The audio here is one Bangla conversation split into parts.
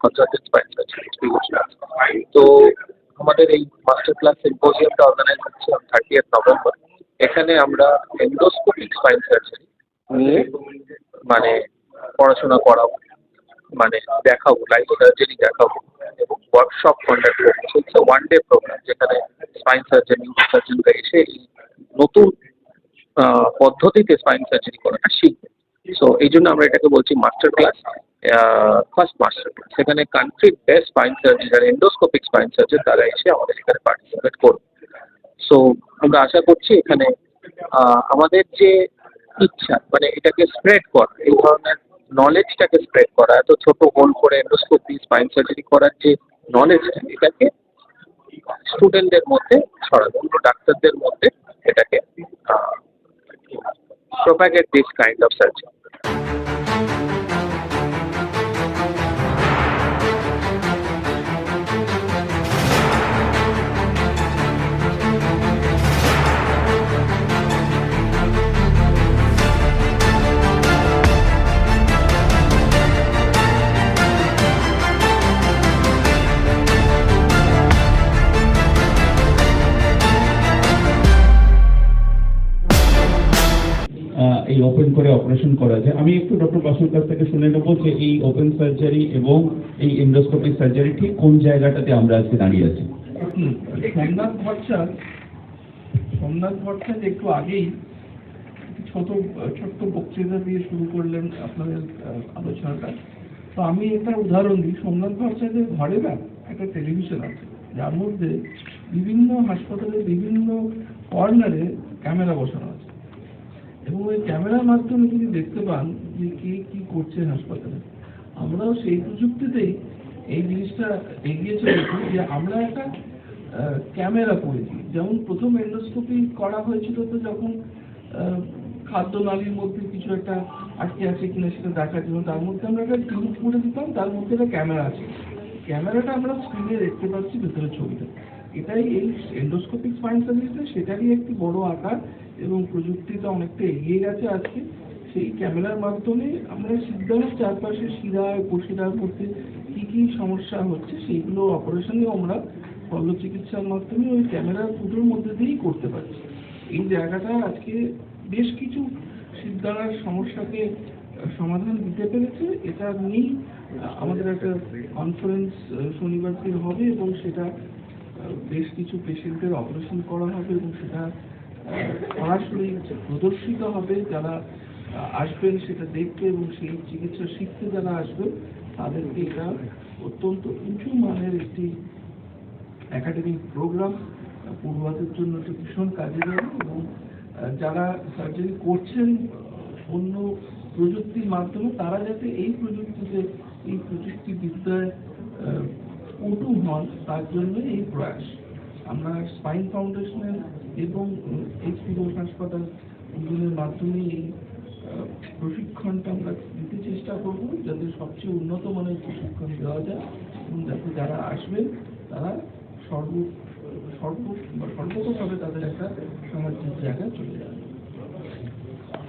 কনসালটেন্ট তো আমাদের এই মাস্টার ক্লাস সিম্পোজিয়ামটা অর্গানাইজ হচ্ছে থার্টি নভেম্বর এখানে আমরা এন্ডোস্কোপিক স্পাইন সার্জারি নিয়ে মানে পড়াশোনা করাবো মানে দেখাবো লাইভ সার্জারি দেখাবো এবং ওয়ার্কশপ কন্ডাক্ট করব। হচ্ছে ওয়ান ডে প্রোগ্রাম যেখানে স্পাইন সার্জন সার্জনরা এসে এই নতুন পদ্ধতিতে স্পাইন সার্জারি করাটা শিখবে। সো এই জন্য আমরা এটাকে বলছি মাস্টার ক্লাস ফার্স্ট মাস্টার সেখানে কান্ট্রির বেস্ট স্পাইন সার্জন যারা এন্ডোস্কোপিক স্পাইন সার্জন তারা এসে আমাদের এখানে পার্টিসিপেট করবে সো আমরা আশা করছি এখানে আমাদের যে ইচ্ছা মানে এটাকে স্প্রেড করা, এই ধরনের নলেজটাকে স্প্রেড করা, এত ছোট হোল করে এন্ডোস্কোপি স্পাইন সার্জারি করার যে নলেজটা এটাকে স্টুডেন্টদের মধ্যে ছড়ানো ডাক্তারদের মধ্যে এটাকে propagate this kind of surgery. এই ওপেন করে অপারেশন করা যায়। আমি একটু ডক্টর বাসুর কাছ থেকে শুনে নেব যে এই ওপেন সার্জারি এবং এই এন্ডোস্কোপিক সার্জারি ঠিক কোন জায়গাটাতে আমরা আজকে দাঁড়িয়ে আছি? সোমনাথ ভট্টাচার্য সোমনাথ ভট্টাচার্য একটু আগেই ছোট, ছোট্ট বক্তৃতা দিয়ে শুরু করলেন আপনাদের আলোচনাটা। তো আমি একটা উদাহরণ দিই। সোমনাথ ভট্টাচার্যের ঘরে না একটা টেলিভিশন আছে। যার মধ্যে বিভিন্ন হাসপাতালে বিভিন্ন কর্নারে ক্যামেরা বসানো এবং ওই ক্যামেরার মাধ্যমে যদি দেখতে পান যে কে কি করছে হাসপাতালে, আমরাও সেই প্রযুক্তিতেই এই জিনিসটা এগিয়ে চলেছি যে আমরা একটা ক্যামেরা করেছি। যেমন প্রথম এন্ডোস্কোপি করা হয়েছিল তো যখন খাদ্য নালীর মধ্যে কিছু একটা আটকে আছে কিনা সেটা দেখার জন্য, তার মধ্যে আমরা একটা টিউব করে দিতাম, তার মধ্যে একটা ক্যামেরা আছে। ক্যামেরাটা আমরা স্ক্রিনে দেখতে পাচ্ছি ভেতরে ছবিটা। এটাই এই এন্ডোস্কোপিক স্পাইন সার্জারিতে সেটারই একটি বড় আকার এবং প্রযুক্তিটা অনেকটা এগিয়ে গেছে আজকে। সেই ক্যামেরার মাধ্যমে আমরা সিদ্ধান্তের চারপাশে শিরায় উপশিরার মধ্যে কী কী সমস্যা হচ্ছে সেইগুলো অপারেশনেও আমরা শল্য চিকিৎসার মাধ্যমে ওই ক্যামেরার ফুটোর মধ্যে দিয়েই করতে পারছি। এই জায়গাটা আজকে বেশ কিছু সিদ্ধারার সমস্যাকে সমাধান দিতে পেরেছে। এটা নিয়েই আমাদের একটা কনফারেন্স শনিবার দিন হবে এবং সেটা বেশ কিছু পেশেন্টের অপারেশন করা হবে এবং সেটা সরাসরি প্রদর্শিত হবে, যারা আসবেন সেটা দেখতে এবং সেই চিকিৎসা শিখতে যারা আসবেন, তাদেরকে এটা অত্যন্ত উঁচু মানের একটি একাডেমিক প্রোগ্রাম পড়ুয়াদের জন্য এটা ভীষণ কাজে দেবে এবং যারা সার্জারি করছেন অন্য প্রযুক্তির মাধ্যমে, তারা যাতে এই প্রযুক্তিতে, এই প্রযুক্তিবিদ্যায় পটু হন তার জন্য এই প্রয়াস। আমরা স্পাইন ফাউন্ডেশনের এবং এইচপি ঘোষ হাসপাতাল দুজনের মাধ্যমে এই প্রশিক্ষণটা আমরা দিতে চেষ্টা করব, যাতে সবচেয়ে উন্নত মানের প্রশিক্ষণ দেওয়া যায় এবং যাতে যারা আসবেন, তারা সর্ব সর্ব সর্বতভাবে তাদের একটা সাহায্যের জায়গায় চলে যাবে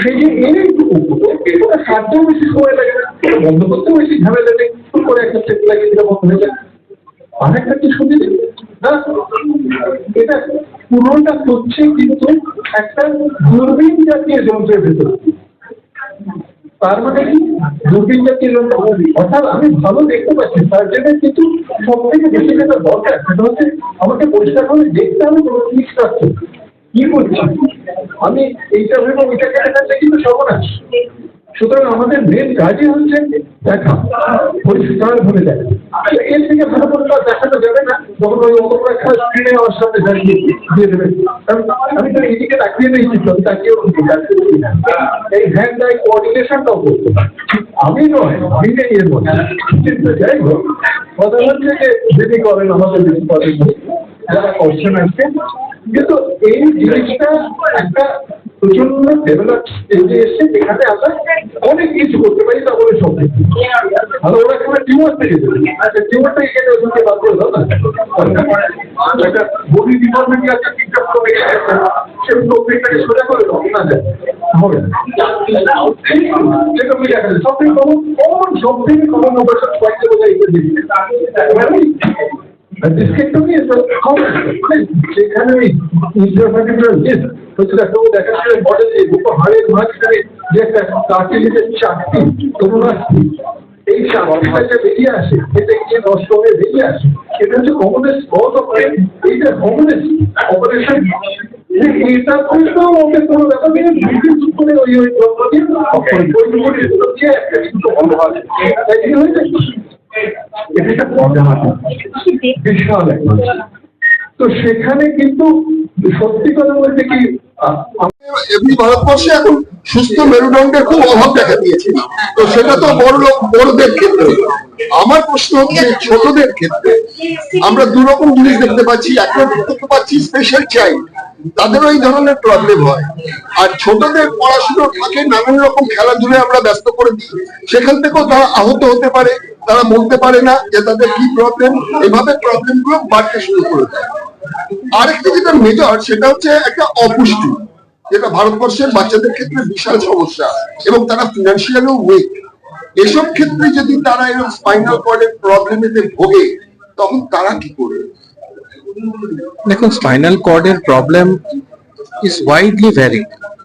সেই যে এইটুকু সাতটাও বেশি সময় লাগে না, বন্ধ করতেও বেশি ঝামেলা নেই করে একটা লাগিয়ে দিলে বন্ধ হয়ে যায়। আরেকটা কি সুবিধে না, এটা পুরোটা হচ্ছে কিন্তু একটা দূরবীন জাতীয় যন্ত্রের ভেতরে। তার মানে কি? দূরবীন জাতীয় যন্ত্র অর্থাৎ আমি ভালো দেখতে পাচ্ছি সার্জেনের কিন্তু সব থেকে বেশি যেটা দরকার সেটা হচ্ছে আমাকে পরিষ্কার করে দেখতে হবে কোনো জিনিস রাখছে কি করছি আমি এইটা ভেবে, ওইটা কেটে ফেললে কিন্তু সর্বনাশ। সুতরাং আমাদের মেন কাজই হচ্ছে দেখা, পরিষ্কার ভাবে দেখা এর থেকে ভালো করে দেখানো যাবে না? যখন ওই একটা স্ক্রিনে আমার সামনে দাঁড়িয়ে দিয়ে দেবে আমি তো এদিকে তাকিয়ে কিন্তু আমি তাকিয়েও এই হ্যান্ড আই কোঅর্ডিনেশনটাও করতে আমি নয় এর মধ্যে কিন্তু যাই হোক, কথা হচ্ছে যে যদি করেন আমাদের করেন যারা করছেন আজকে কিন্তু এই জিনিসটা একটা প্রচণ্ড ডেভেলপ স্টেজে এসে যেখানে আমরা অনেক কিছু করতে পারি, তা বলে কিছু ভালো, ওরা কেমন টিউমার থেকে আচ্ছা টিউমারটা এখানে ওখানে বার করে দাও না একটা বডি ডিপার্টমেন্ট আছে? ঠিকঠাক করে সেই প্রক্রিয়াটাকে সোজা করে দাও, না হবে। যেটা দেখা যায় সব থেকে কমন কমন সব থেকে কমন অপারেশন কয়েকটা বোঝাই ডিসকেটটা নিয়ে কমন সেখানে ওই ইন্টারফ্যাক্টর ডিস হচ্ছে ডাক্তারবাবু দেখাচ্ছিলেন বটে যে দুটো হাড়ের মাঝখানে যে একটা কার্টিলিজের চাকতি তরুণাস্তি এই চাকতিটা যে বেরিয়ে আসে এটা গিয়ে নষ্ট হয়ে বেরিয়ে আসে এটা হচ্ছে কমনেস কজ এইটা কমনেস অপারেশন এটা করতেও আমাকে কোনো ব্যাপার নেই বিভিন্ন করে ওই ওই যন্ত্র দিয়ে ওই ওই দিয়ে একটা কিন্তু বন্ধ হয় তাই কি হয়েছে তো সেখানে কিন্তু সত্যি কথা বলতে কি এমনি ভারতবর্ষে এখন সুস্থ মেরুদণ্ডের খুব অভাব দেখা দিয়েছে। তো সেটা তো বড় লোক, বড়দের ক্ষেত্রে। আমার প্রশ্ন হচ্ছে, ছোটদের ক্ষেত্রে। আমরা দু রকম জিনিস দেখতে পাচ্ছি, একটা দেখতে পাচ্ছি স্পেশাল চাইল্ড তাদেরও এই ধরনের প্রবলেম হয়। আর ছোটদের পড়াশোনার ফাঁকে নানান রকম খেলাধুলায় আমরা ব্যস্ত করে দিই। সেখান থেকেও তারা আহত হতে পারে, তারা বলতে পারে না, যে তাদের কি প্রবলেম এভাবে প্রবলেমগুলো বাড়তে শুরু করে দেয়। আরেকটা যেটা মেজর সেটা হচ্ছে একটা অপুষ্টি, যেটা ভারতবর্ষের বাচ্চাদের ক্ষেত্রে বিশাল সমস্যা, এবং তারা ফিনান্সিয়ালিও উইক এসব ক্ষেত্রে যদি তারা এরকম স্পাইনাল কর্ডের প্রবলেমেতে ভোগে, তখন তারা কি করবে? দেখুন স্পাইনাল কর্ডের প্রবলেম ইজ ওয়াইডলি ভ্যারি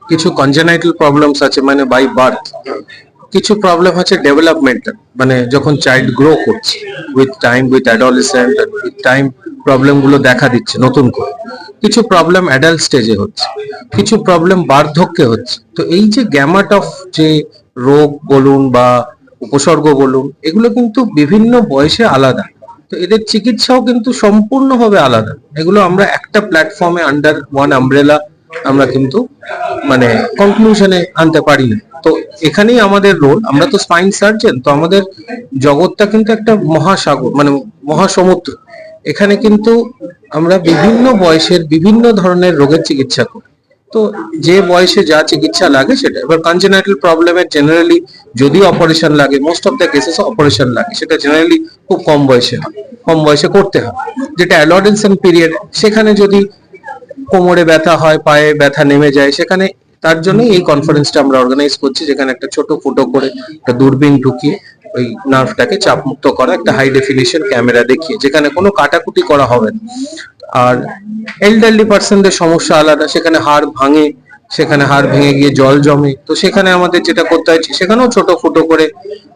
কিছু কনজেনাইটাল প্রবলেমস আছে মানে বাই বার্থ কিছু প্রবলেম আছে ডেভেলপমেন্টাল মানে যখন চাইল্ড গ্রো করছে with time with adolescent with time প্রবলেমগুলো দেখা দিচ্ছে নতুন করে। কিছু প্রবলেম অ্যাডাল্ট স্টেজে হচ্ছে, কিছু প্রবলেম বার্ধক্যে হচ্ছে। তো এই যে গ্যামাট অফ যে রোগ, বলুন বা উপসর্গ বলুন, এগুলো কিন্তু বিভিন্ন বয়সে আলাদা। তো এদের চিকিৎসাও কিন্তু সম্পূর্ণভাবে আলাদা। এগুলো আমরা একটা প্ল্যাটফর্মে আন্ডার ওয়ান আমব্রেলা আমরা কিন্তু মানে কনক্লুশনে আনতে পারি না। তো এখানেই আমাদের রোল আমরা তো স্পাইন সার্জন তো আমাদের জগৎটা কিন্তু একটা মহাসাগর মানে মহাসমুদ্র। এখানে কিন্তু আমরা বিভিন্ন বয়সের বিভিন্ন ধরনের রোগের চিকিৎসা করি। তো যে বয়সে যা চিকিৎসা লাগে সেটা, এবার কনজেনাইটাল প্রবলেমের জেনারেলি যদি অপারেশন লাগে most of the cases operation লাগে, সেটা জেনারেলি খুব কম বয়সে কম বয়সে করতে হয়। যেটা অ্যাডোলেসেন্ট পিরিয়ড সেখানে যদি কোমরে ব্যথা হয়, পায়ে ব্যথা নেমে যায়, সেখানে তার জন্য এই কনফারেন্সটা আমরা অর্গানাইজ করছি, যেখানে একটা ছোট ফুটো করে একটা দূরবীন ঢুকিয়ে ওই নার্ভটাকে চাপ মুক্ত করা, একটা হাই ডেফিনিশন ক্যামেরা দেখিয়ে, যেখানে কোনো কাটাকুটি করা হবে না। আর এলডারলি পার্সনদের সমস্যা আলাদা সেখানে হাড় ভাঙে সেখানে হাড় ভেঙে গিয়ে জল জমে। তো সেখানে আমাদের যেটা করতে হয় সেখানেও ছোট ফুটো করে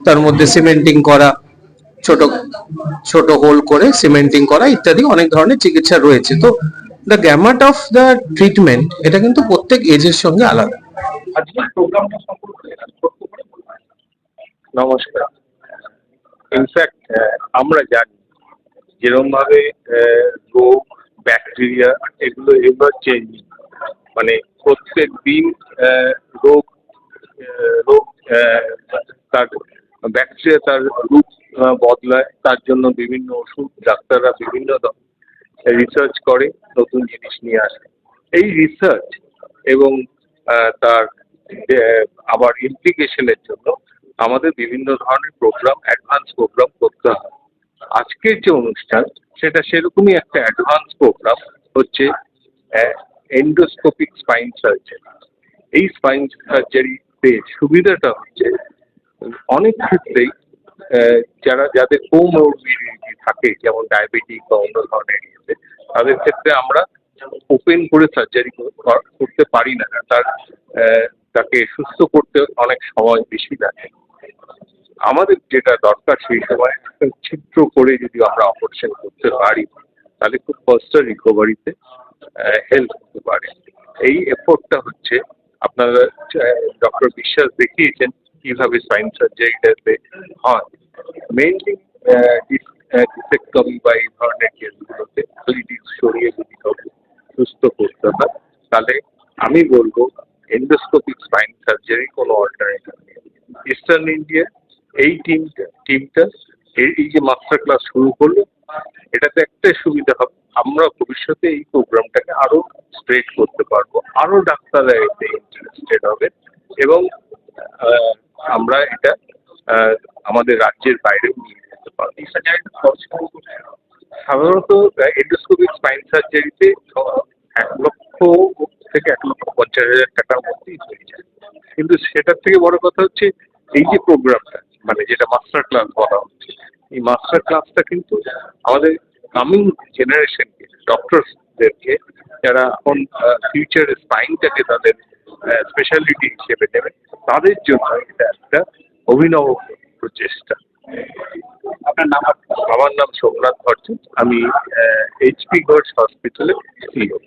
তার মধ্যে সিমেন্টিং করা ছোট ছোট হোল করে সিমেন্টিং করা ইত্যাদি অনেক ধরনের চিকিৎসা রয়েছে। তো the gamut of the treatment এটা কিন্তু প্রত্যেক এজের সঙ্গে আলাদা। নমস্কার। ইনফ্যাক্ট আমরা জানি যেরকম ভাবে রোগ ব্যাকটেরিয়া এগুলো এগুলো চেঞ্জ মানে প্রত্যেক দিন রোগ রোগ তার ব্যাকটেরিয়া তার রূপ বদলায়। তার জন্য বিভিন্ন ওষুধ, ডাক্তাররা বিভিন্ন রিসার্চ করে, নতুন জিনিস নিয়ে আসে। এই রিসার্চ এবং তার আবার ইমপ্লিকেশনের জন্য আমাদের বিভিন্ন ধরনের প্রোগ্রাম অ্যাডভান্স প্রোগ্রাম করতে হয়। আজকের যে অনুষ্ঠান, সেটা সেরকমই একটা অ্যাডভান্স প্রোগ্রাম হচ্ছে এন্ডোস্কোপিক স্পাইন সার্জারি এই স্পাইন সার্জারিতে সুবিধাটা হচ্ছে, অনেক ক্ষেত্রেই যারা, যাদের কোমরবিডিটি থাকে, যেমন ডায়াবেটিক বা অন্য ধরনের ইয়েতে তাদের ক্ষেত্রে আমরা ওপেন করে সার্জারি করতে পারি না। তার তাকে সুস্থ করতে অনেক সময় বেশি লাগে। আমাদের যেটা দরকার সেই সময় ছিদ্র করে যদি আমরা অপারেশন করতে পারি, তাহলে খুব ফাস্টার রিকভারিতে হেল্প করতে পারে। এই এফোর্টটা হচ্ছে আপনারা ডক্টর বিশ্বাস দেখিয়েছেন কীভাবে স্পাইন সার্জারিটাতে হয়। মেইনলি ডিসেক্টমি বা এই ধরনের কেসগুলোতে খালি ডিস্ক সরিয়ে যদি কাউকে সুস্থ করতে হয়, তাহলে আমি বলব এন্ডোস্কোপিক স্পাইন সার্জারি কোনো অল্টারনেটিভ নেই। ইস্টার্ন ইন্ডিয়া এই টিমটা টিমটা এই যে মাস্টার ক্লাস শুরু করল, এটাতে একটাই সুবিধা হবে, আমরা ভবিষ্যতে এই প্রোগ্রামটাকে আরও স্প্রেড করতে পারব, আরও ডাক্তাররা এতে ইন্টারেস্টেড হবে এবং আমরা এটা আমাদের রাজ্যের বাইরেও নিয়ে যেতে পারব। সাধারণত এন্ডোস্কোপিক স্পাইন সার্জারিতে এক লক্ষ থেকে এক লক্ষ পঞ্চাশ হাজার টাকার মধ্যেই হয়ে যায়। কিন্তু সেটার থেকে বড় কথা হচ্ছে, এই যে প্রোগ্রামটা মানে যেটা মাস্টার ক্লাস বলা হচ্ছে এই মাস্টার ক্লাসটা কিন্তু আমাদের কামিং জেনারেশনকে ডক্টরসদেরকে যারা এখন ফিউচার স্পাইনটাকে তাদের স্পেশালিটি হিসেবে নেবে, তাদের জন্য এটা একটা অভিনব প্রচেষ্টা। আপনার নাম? আমার নাম সোমনাথ ভট্ট। আমি এইচপি গডস হসপিটালে সিও